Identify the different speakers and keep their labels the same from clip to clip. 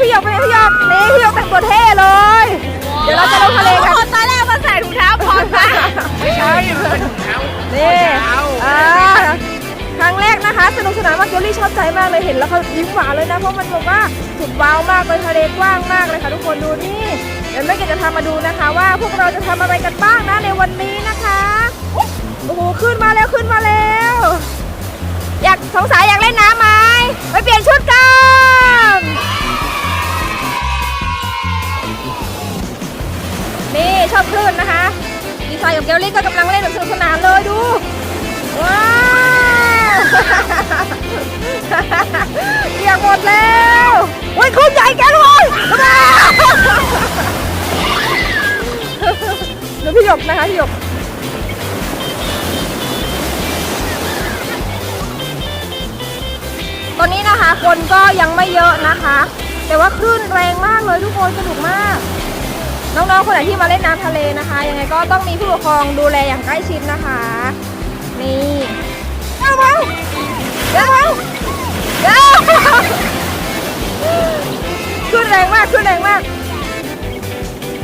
Speaker 1: พี่หยกเป็นไงพี่หยกนี่พี่หยกแต่งตัวเท่เลย เดี๋ยวเราจะลงทะเลกัน
Speaker 2: ตอนแรกมาใส่ถุงเท้าพร้อมนะ
Speaker 1: ไม่ใช่นี่อ่าครั้งแรกนะคะ สนุกสนานมากโยลี่ชอบใจมากเลยเห็นแล้วเขายิ้มหวานเลยนะ เพราะมันแบบว่าสุดว้าวมากเลยทะเลกว้างมากเลยค่ะทุกคนดูนี่เดี๋ยวแม่เกดจะพามาดูนะคะ ว่าพวกเราจะทำอะไรกันบ้างนะในวันนี้นะคะโอ้โหขึ้นมาแล้วขึ้นมาแล้ว อยากสงสัยอยากเล่นน้ำไหมไปเปลี่ยนชุดกัน นี่ชอบคลื่นนะคะดีไซน์กับเกลลี่ก็กำลังเล่นแบบสนุกสนานเลยดู ว้าวเปียกหมดแล้วโอ้ยคุณใหญ่แกเลยว้วเดี๋ยวพี่หยกนะคะพี่หยกตอนนี้นะคะคนก็ยังไม่เยอะนะคะ แต่ว่าคลื่นแรงมากเลยทุกคนสนุกมาก น้องๆ คนไหนที่มาเล่นน้ำทะเลนะคะ ยังไงก็ต้องมีผู้ปกครองดูแลอย่างใกล้ชิดนะคะ นี่เอาเอาเดี๋ยวเอาเดี๋ยวขึ้นแรงมากขึ้นแรงมาก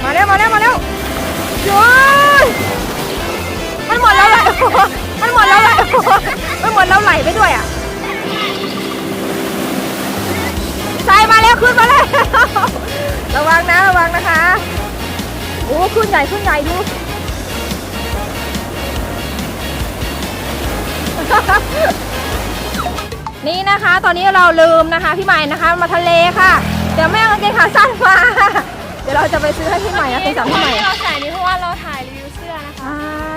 Speaker 1: มาเร็วมาเร็วมาเร็วโอ้ยมันหมดแล้วไหลมันหมดแล้วไหลมันหมดแล้วไหลไปด้วยอะทรายมาแล้วขึ้นมาแล้วระวังนะระวังนะคะ โอ้ขึ้นใหญ่ขึ้นใหญ่ดูนี่นะคะ ตอนนี้เราลืมนะคะ พี่ใหม่นะคะ มาทะเลค่ะ เดี๋ยวแม่เอากางเกงขาสั้นมาเดี๋ยวเราจะไปซื้อให้พี่ใหม่นะเป็นสามพี่ใหม่
Speaker 2: ที่เราใส่นี่เพราะว่าเราถ่ายรีวิวเสื้อนะคะ
Speaker 1: ใช่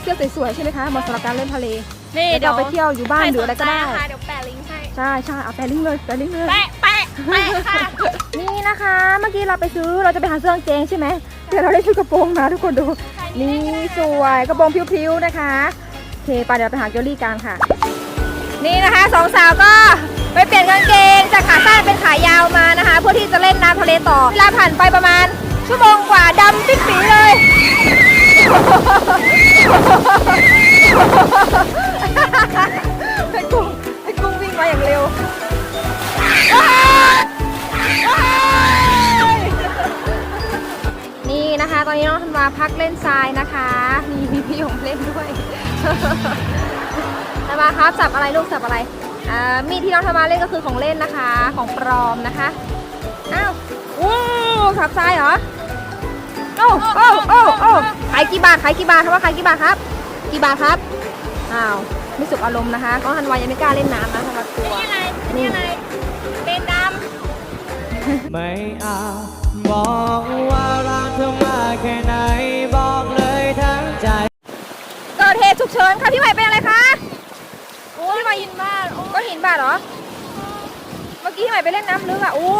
Speaker 1: เสื้อสวยๆใช่ไหมคะเหมาะสำหรับการเล่นทะเล
Speaker 2: นี่
Speaker 1: เดี๋ยวเราไปเที่ยวอยู่บ้านหรืออะไรก็ได้
Speaker 2: ใคสนใจนะคะเดี๋ยวแปะลิงก์ให้
Speaker 1: ใช่ใช่เอาแปะลิงก์เลยแปะลิงก์เลย
Speaker 2: แปะ แปค่ะ
Speaker 1: นี่นะคะ เมื่อกี้เราไปซื้อเราจะไปหาเสื้อกางเกงใช่ไหมเดี๋ยวเราได้ชุดกระโปรงมาทุกคนดู นี่สวยกระโปรงพิ้วๆนะคะโอเคไปเดี๋ยวไปหาเกลลี่กันค่ะ นี่นะคะสองสาวก็ไปเปลี่ยนกางเกงจากขาสั้นเป็นขายาวมานะคะ เพื่อที่จะเล่นน้ำทะเลต่อเวลาผ่านไปประมาณชั่วโมงกว่าดำปิ๊ดปีเลย ธันวาครับสับอะไรลูกสับอะไรอ่ามีดที่น้องธันวาเล่นก็คือของเล่นนะคะ ของปลอมนะคะอ้าวอู้สับทรายเหรอโอ้โอ้โอ้โอ้ขายกี่บาทขายกี่บาทครับว่าขายกี่บาทครับ กี่บาทครับอ้าวไม่สุกอารมณ์นะคะน้องธันวายังไม่กล้าเล่นน้ำนะธันวากลัว
Speaker 2: นี่อะไรนี่อะไรเป็นด
Speaker 3: ไม่อาจบอกว่ารักเธอมากแค่ไหนบอกเลยทั้งใจ
Speaker 1: เกิดเหตุฉุกเฉินค่ะพี่ใหม่เป็นอะไรคะำ
Speaker 2: โอ้ยมายินบ้านโอ้ย
Speaker 1: ก้อนหินบาดเหรอ เมื่อกี้พี่ใหม่ไปเล่นน้ำลึกอะอู้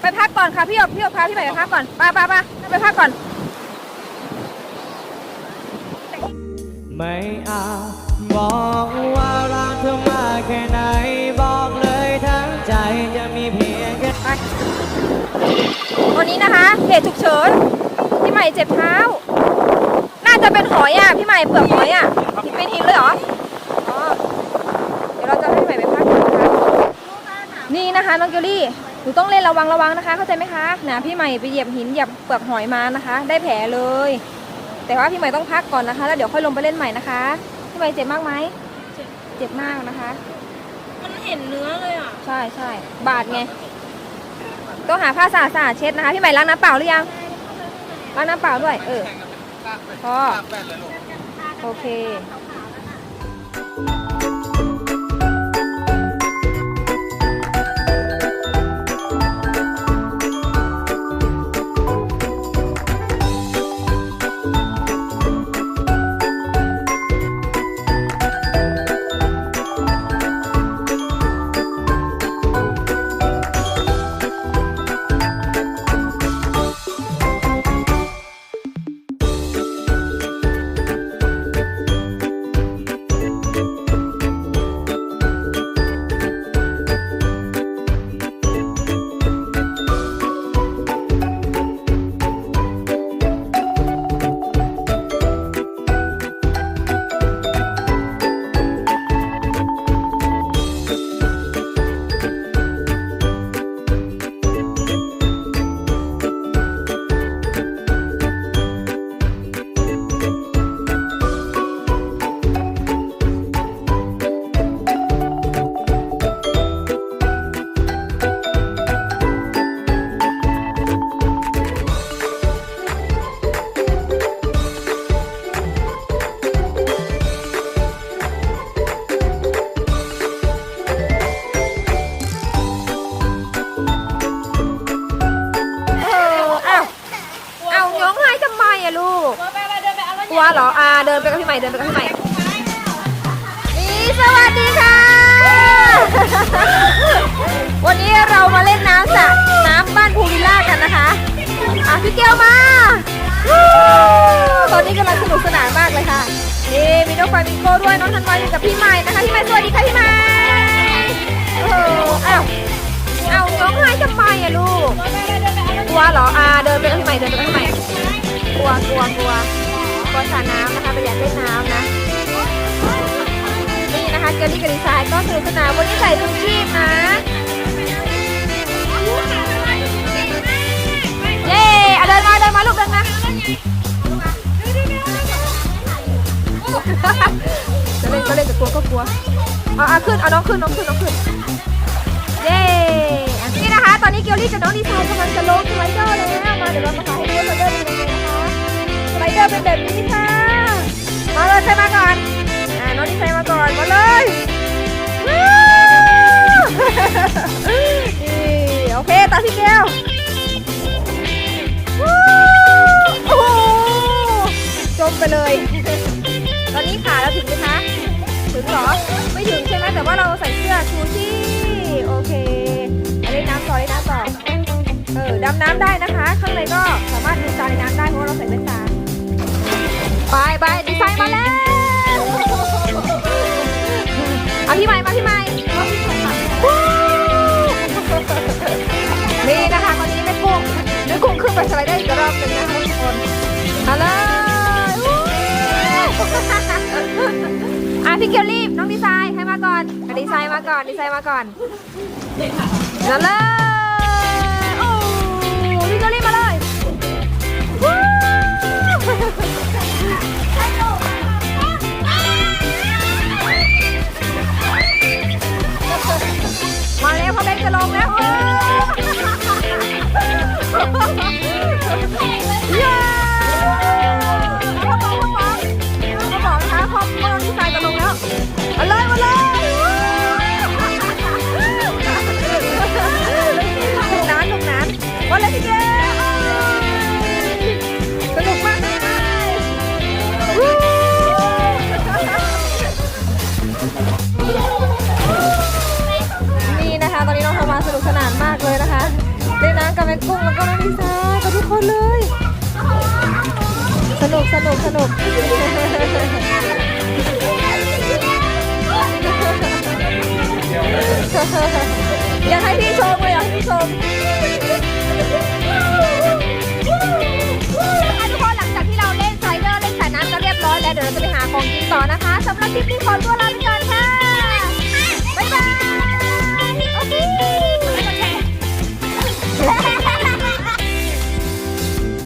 Speaker 1: ไปพักก่อนค่ะพี่หยกพี่หยกพาพี่ใหม่ไปพักก่อนไป้าป้าป้าไปพักก่อน
Speaker 3: ไม่อาจบอกว่ารักเธอมากแค่ไหนบอกเลยทั้งใจจะมีเพียงแค่
Speaker 1: ไปตอนนี้นะคะเหตุฉุกเฉินพี่ใหม่เจ็บเท้าน่า จะเป็นหอยอะพี่ใหม่เปลือกหอยอะหินเป็นหินเลยเหรออ๋อเดี๋ยวเราจะให้พี่ใหม่ไปพักก่อนนะคะนี่นะคะน้องเกลลี่หนูต้องเล่นระวังระวังนะคะ เข้าใจไหมคะนะพี่ใหม่ไปเหยียบหินเหยียบเปลือกหอยมานะคะ ได้แผลเลย แต่ว่าพี่ใหม่ต้องพักก่อนนะคะ แล้วเดี๋ยวค่อยลงไปเล่นใหม่นะคะพี่ใหม่เจ็บมากไหมเจ็บมากนะคะ
Speaker 2: มันเห็นเนื้อเลยอะ
Speaker 1: ใช่ใช่บาดไงต้องหาผ้าสะอาดสะอาดเช็ดนะคะ พี่ใหม่ล้างน้ำเปล่าหรือยังล้างน้ำเปล่าด้วย เออ พอโอเค วเหรอ อ่า เดินไปกับพี่ใหม่ เดินไปกับพี่ใหม่นี่สวัสดีค่ะ วันนี้เรามาเล่นน้ำสระน้ำบ้านภูวิลล่ากันนะคะ อะพี่เกลมาวู้ตอนนี้กำลังสนุกสนานมากเลยค่ะ นี่มีน้องไฟมิงโก้ด้วยน้องธันวาอยู่กับพี่ใหม่นะคะ พี่ใหม่สวัสดีค่ะพี่ใหม่โอ้โหอ้าว เอาวน้องหายทำไมอะลูก กลัวเหรออ่าเดินไปกับพี่ใหม่เดินไปกับพี่ใหม่กลัวกลัวกลัวกลัวสระน้ำนะคะไปอยากเล่นน้ำนะ นี่นะคะเกลลี่กับดีไซน์ก็สนุกสนานวันนี้ใส่ชูชีพนะ เย้เอาเดินมาเดินมาลูกเดินมาจะเล่นก็เล่นจะกลัวก็กลัวเอาเอาขึ้นเอาน้องขึ้นน้องขึ้นน้องขึ้น เดอร์เป็นแบบนี้ค่ะมาเลยใครมาก่อนอ่าน้องดีไซน์มาก่อนมาเลยว้าวนี่โอเคตาพี่เกลว้าวโอ้โหจมไปเลย ตอนนี้ขาเราถึงไหมคะ ถึงเหรอ ไม่ถึงใช่ไหมแต่ว่าเราใส่เสื้อชูชีพโอเคเอาเล่นน้ำต่อเล่นน้ำต่อเออดำน้ำได้นะคะ ข้างในก็สามารถดูตาในน้ำได้เพราะว่าเราใส่แว่นตา ไปไปดีไซน์มาแล้ว เอาพี่ใหม่มาพี่ใหม่นี่นะคะตอนนี้แม่กุ้งแม่กุ้งขึ้นไปสไลเดอร์อีกรอบหนึงนะคะทุกคนเอาเลยวู้อะพี่เกียวรีบน้องดีไซน์ให้มาก่อนดีไซน์มาก่อนดีไซน์มาก่อนนั่นเลยโอ้พี่เกียวรีบมาเลย สนานมากเลยนะคะเล่นน้ำกับแม่กุ้งแล้วก็น้องดีไซน์กับทุกคนเลย สนุกสนุกสนุกอยากให้พี่ชมเลยอยากให้พี่ชมนะคะทุกคนหลังจากที่เราเล่นสไลเดอร์เล่นสายน้ำกันเรียบร้อยแล้วเดี๋ยวเราจะไปหาของกินต่อนะคะสำหรับคลิปนี้ขอตัวลาไปก่อน